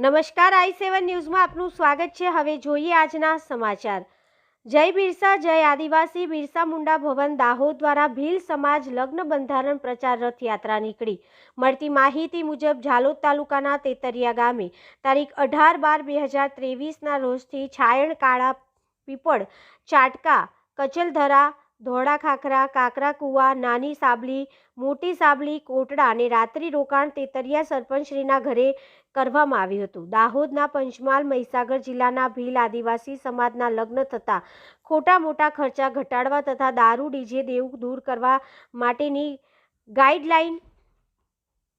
નમસ્કાર, આઈ સેવન ન્યૂઝમાં આપનું સ્વાગત છે. હવે જોઈએ આજના સમાચાર. જય બિરસા, જય આદિવાસી. બિરસા મુંડા ભવન દાહોદ દ્વારા ભીલ સમાજ લગ્ન બંધારણ પ્રચાર રથયાત્રા નીકળી. મળતી માહિતી મુજબ ઝાલોદ તાલુકાના તેતરિયા ગામે તારીખ અઢાર બાર બે હજાર ત્રેવીસના રોજથી છાયણ કાળા પીપળ, ચાટકા, કચલધરા ધોળા ખાખરા, કાકરા કુવા, નાની સાબલી, મોટી સાબલી, કોટડા અને રાત્રિ રોકાણ તેતરિયા સરપંચશ્રીના ઘરે કરવામાં આવ્યું હતું. દાહોદના પંચમહાલ, મહીસાગર જિલ્લાના ભીલ આદિવાસી સમાજના લગ્ન થતા ખોટા મોટા ખર્ચા ઘટાડવા તથા દારૂ, ડીજે દેવું દૂર કરવા માટેની ગાઈડલાઈન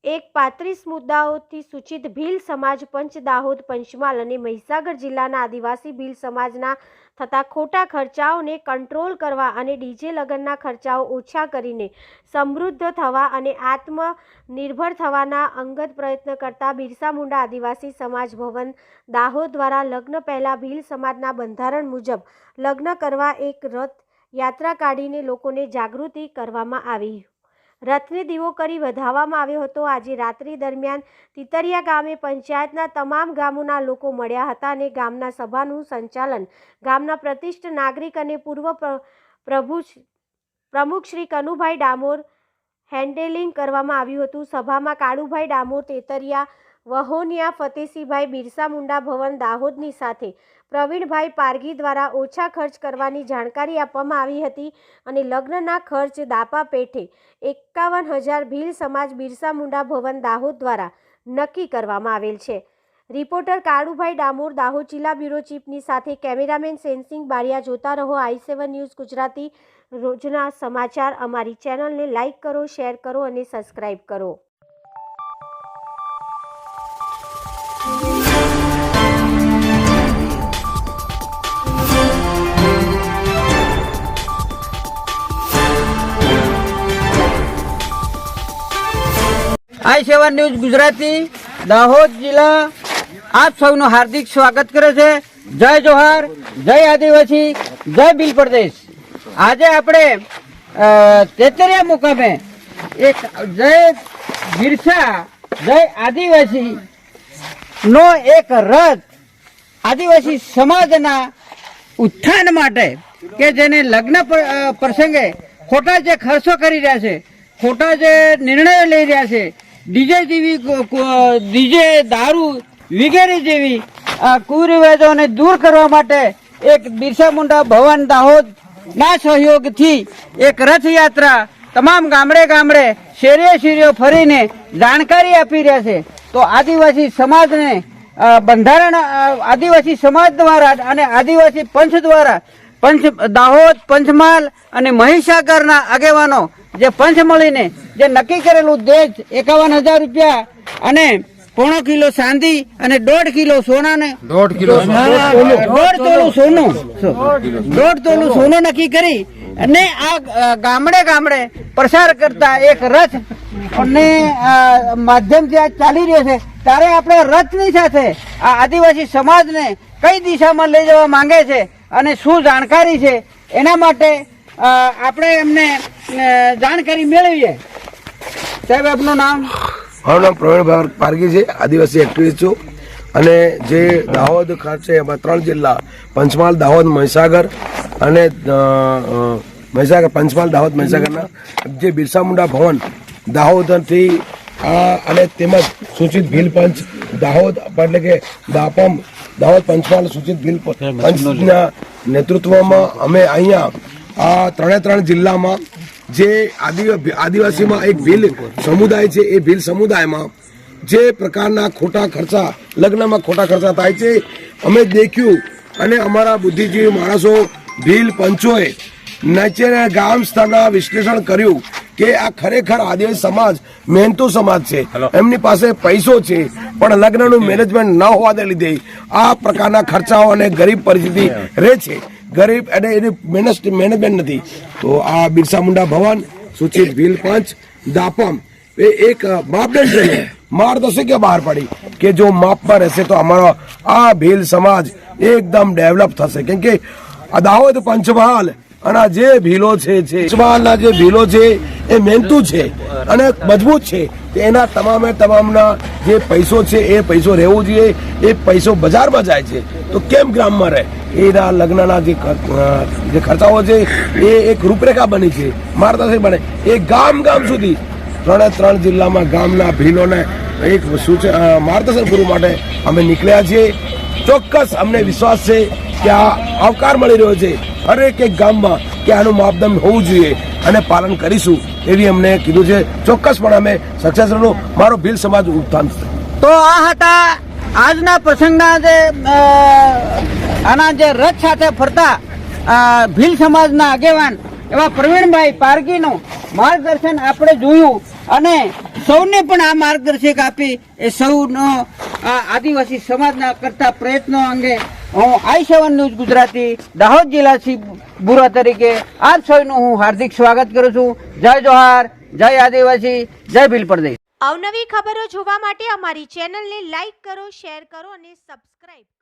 એક પાંત્રીસ મુદ્દાઓથી સૂચિત ભીલ સમાજ પંચ દાહોદ પંચમહાલ અને મહીસાગર જિલ્લાના આદિવાસી ભીલ સમાજના થતા ખોટા ખર્ચાઓને કંટ્રોલ કરવા અને ડીજે લગ્નના ખર્ચાઓ ઓછા કરીને સમૃદ્ધ થવા અને આત્મનિર્ભર થવાના અંગત પ્રયત્ન કરતા બિરસા મુંડા આદિવાસી સમાજ ભવન દાહોદ દ્વારા લગ્ન પહેલાં ભીલ સમાજના બંધારણ મુજબ લગ્ન કરવા એક રથ યાત્રા કાઢીને લોકોને જાગૃતિ કરવામાં આવી. રથને દીવો કરી વધાવવામાં આવ્યો હતો. આજે રાત્રિ દરમિયાન તિતરિયા ગામે પંચાયતના તમામ ગામોના લોકો મળ્યા હતા અને ગામના સભાનું સંચાલન ગામના પ્રતિષ્ઠ નાગરિક અને પૂર્વ પ્ર- પ્રભુ પ્રમુખ શ્રી કનુભાઈ ડામોર હેન્ડેલિંગ કરવામાં આવ્યું હતું. સભામાં કાળુભાઈ ડામોર, તેતરિયા વહોનિયા ફતેસિંહભાઈ બિરસા મુંડા, ભવન દાહોદની સાથે પ્રવીણભાઈ પારગી દ્વારા ઓછા ખર્ચ કરવાની જાણકારી આપવામાં આવી હતી અને લગ્નના ખર્ચ દાપા પેઠે એકાવન હજાર ભીલ સમાજ બિરસા મુંડા, ભવન દાહોદ દ્વારા નક્કી કરવામાં આવેલ છે. રિપોર્ટર કાળુભાઈ ડામોર, દાહોદ જિલ્લા બ્યુરો ચીફની સાથે કેમેરામેન સેન્સિંગ બારિયા જોતા રહો. આઈ સેવન ન્યૂઝ ગુજરાતી રોજના સમાચાર. અમારી ચેનલને લાઇક કરો, શેર કરો અને સબસ્ક્રાઇબ કરો. I seven news Gujarati, Dahod જિલ્લા. આપ સૌનું હાર્દિક સ્વાગત કરે છે. જય જોહાર, જય આદિવાસી, જય બિલ પ્રદેશ. આજે આપણે તેતરિયા મુકામે એક જય બિરસા, જય આદિવાસી નો એક રથ આદિવાસી સમાજના ઉત્થાન માટે કે જેને લગ્ન પ્રસંગે ખોટા જે ખર્ચો કરી રહ્યા છે, ખોટા જે નિર્ણયો લઈ રહ્યા છે ડીજે જેવી ડીજે દારૂ વગેરે જેવી આ કુરિવાજોને દૂર કરવા માટે એક બિરસા મુંડા ભવન દાહોદ ના સહયોગથી એક રથયાત્રા તમામ ગામડે ગામડે શેરીએ શેરીઓ ફરીને જાણકારી આપી રહ્યા છે. તો આદિવાસી સમાજને બંધારણ આદિવાસી સમાજ દ્વારા અને આદિવાસી પંચ દ્વારા પંચ દાહોદ પંચમહાલ અને મહીસાગરના આગેવાનો જે પંચ મળીને જે નક્કી કરેલું દેજ એકાવન હજાર રૂપિયા અને પોણો કિલો ચાંદી અને દોઢ કિલો સોનાને દોઢ કિલો દોઢ તોલું સોનું. દોઢ તોલું સોનું નક્કી કરી અને આ ગામડે ગામડે પ્રસાર કરતા એક રથ અને માધ્યમ માધ્યમથી આ ચાલી રહ્યો છે. ત્યારે આપણે રથની સાથે આ આદિવાસી સમાજને કઈ દિશામાં લઈ જવા માંગે છે અને શું જાણકારી છે એના માટે આપણે એમને જાણકારી મેળવીએ. સાહેબ, આપનું નામ? મારું નામ પ્રવીણ પારગી છે, આદિવાસી એક્ટિવિસ્ટ છું. અને જે દાહોદ ખાતે એમાં ત્રણ જિલ્લા, પંચમહાલ, દાહોદ, મહીસાગર અને મહીસાગર, પંચમહાલ, દાહોદ, મહીસાગરના. જે બિરસા મુંડા ભવન, દાહોદથી અને તેમજ સૂચિત ભીલ પંચ દાહોદ, એટલે કે દાપમ દાહોદ પંચમહાલ સૂચિત ભીલ પંચના નેતૃત્વમાં અમે અહીંયા આ ત્રણે ત્રણ જિલ્લામાં જે આદિ- આદિવાસીમાં એક ભીલ સમુદાય છે એ ભીલ સમુદાયમાં જે પ્રકારના ખોટા ખર્ચા લગ્નમાં ખોટા ખર્ચા થાય છે અમે દેખ્યું અને અમારા બુદ્ધિજીવી માણસો ભીલ પંચોએ નીચે ગામ સ્તરના વિશ્લેષણ કર્યું કે આ ખરેખર આદિવાસી સમાજ મહેનતુ સમાજ છે. એમની પાસે પૈસો છે પણ લગ્નનું મેનેજમેન્ટ ન હોવાને લીધે આ પ્રકારના ખર્ચાઓ અને ગરીબ પરિસ્થિતિ રહે છે. ગરીબ અને એની મેનેજ મેનેજમેન્ટ નથી. તો આ બિરસા મુંડા ભવન સૂચિત ભીલ પંચ દાપમ. એ એક માપદંડ છે. માર્ગદર્શિકા બહાર પડી? કે જો માપમાં રહેશે તો અમારો આ ભીલ સમાજ એકદમ ડેવલપ થશે. કેમ કે આ દાહોદ પંચમહાલ અને જે ભીલો છે છે. પંચમહાલના જે ભીલો છે એ મહેનતું છે અને મજબૂત છે એના તમામે તમામના જે પૈસો છે એ પૈસો રહેવો જોઈએ એ પૈસો બજારમાં જાય છે. તો કેમ ગ્રામમાં રહે? એના લગ્નના જે જે ખર્ચાઓ છે એ એક રૂપરેખા બની છે માર્ગદર્શક બને. એ ગામ ગામ સુધી. ત્રણે ત્રણ જિલ્લામાં ગામના ભીલોને એક સૂચન અ, માર્ગદર્શન પૂરું માટે અમે નીકળ્યા છીએ. ચોક્કસ અમને વિશ્વાસ છે કે આ આવકાર મળી રહ્યો છે હરેક એક ગામમાં કે આનું માપદંડ હોવું જોઈએ અને પાલન કરીશું. એવી અમને કીધું છે. ચોક્કસપણે અમે સક્સેસ રહેલું મારો ભીલ સમાજ ઉત્થાન તો આ હતા આજના પ્રસંગના જે આના જે રથ સાથે ફરતા ભીલ સમાજના આગેવાન એવા પ્રવીણભાઈ પારગીનું માર્ગદર્શન આપણે જોયું અને સૌને પણ આ માર્ગદર્શક આપી એ સૌનો આદિવાસી સમાજના કરતા પ્રયત્નો અંગે હું I seven news Gujarati, Dahod જિલ્લા બુરા તરીકે આપ સૌનું હું હાર્દિક સ્વાગત કરું છું. જય જોહાર, જય આદિવાસી, જય ભીલ પ્રદેશ. અવનવી ખબરો જોવા માટે અમારી ચેનલને લાઈક કરો, શેર કરો અને સબસ્ક્રાઇબ કરો.